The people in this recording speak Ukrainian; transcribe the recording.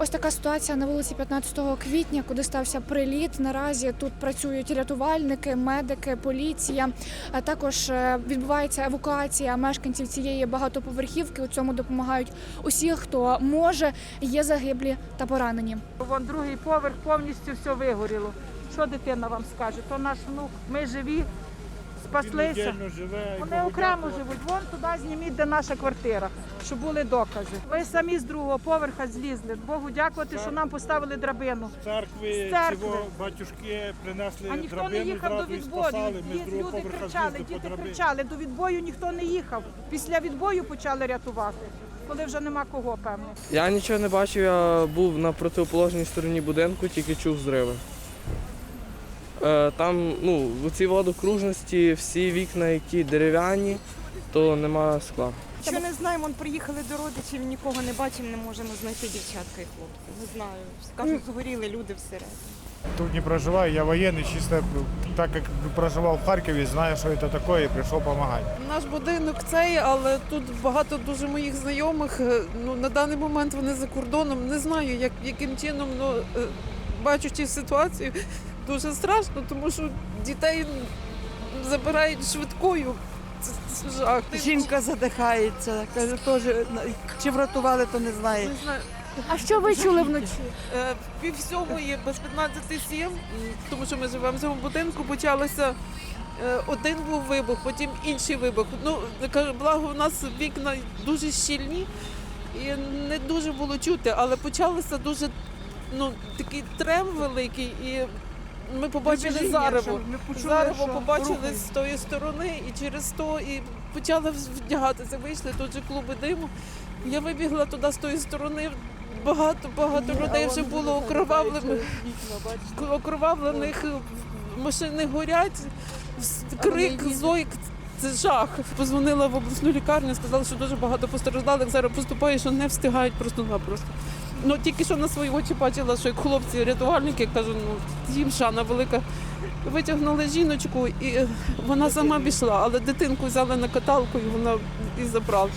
Ось така ситуація на вулиці 15 квітня, куди стався приліт. Наразі тут працюють рятувальники, медики, поліція. Також е, відбувається евакуація мешканців цієї багатоповерхівки. У цьому допомагають усі, хто може. Є загиблі та поранені. Вон другий поверх повністю все вигоріло. Що дитина вам скаже? То наш внук, ми живі, спаслися. Вони окремо живуть. Вон туди зніміть, де наша квартира, щоб були докази. Ви самі з другого поверха злізли. Богу дякувати, що нам поставили драбину. З церкви, З церкви. цього батюшки принесли А ніхто не їхав до відбою. Ми Люди кричали, діти кричали. До відбою ніхто не їхав. Після відбою почали рятувати, коли вже нема кого, певно. Я нічого не бачив, я був на противоположній стороні будинку, тільки чув зриви. Е, Там, ну, у цій водокружності всі вікна, які дерев'яні, то нема скла. Що не знаємо, приїхали до родичів, нікого не бачимо, не можемо знайти дівчатка і хлопців. Не знаю. Скажуть, згоріли люди всередині. Тут не проживаю, я военный, чисто так как проживал в Харькове, знаю, что это такое, и пришел помогать. Наш будинок цей, але тут багато дуже моїх знайомих. е, Ну на даний момент вони за кордоном. Не знаю, як яким чином, ну е, бачучи ситуацію, дуже страшно, тому що дітей забирають швидкою. Це, це жах. Жінка задихається, каже, теж чи врятували, то не знає. Не знаю. А що ви чули вночі? Е, в пів сьомої без 15 сім, тому що ми живемо в цьому будинку, почалося. е, Один був вибух, потім інший вибух. Ну, кажу, благо, у нас вікна дуже щільні і не дуже було чути, але почалося дуже ну, такий трем великий, і ми побачили Вибіжіння, зарево. що ми почули, Зарево що побачили рухають. з тої сторони і через то і почали вдягатися. Вийшли тут же клуби диму. Я вибігла туди з тої сторони. Багато багато людей вже було окровавлених, окровавлених машини горять, крик, зойк. Це жах. Позвонила в обласну лікарню, сказали, що дуже багато постраждалих зараз поступає, що не встигають просто-напросто. Ну тільки що на свої очі бачила, що як хлопці, рятувальники, кажу, ну їм шана велика. Витягнули жіночку, і вона сама пішла, але дитинку взяли на каталку і вона і забрала.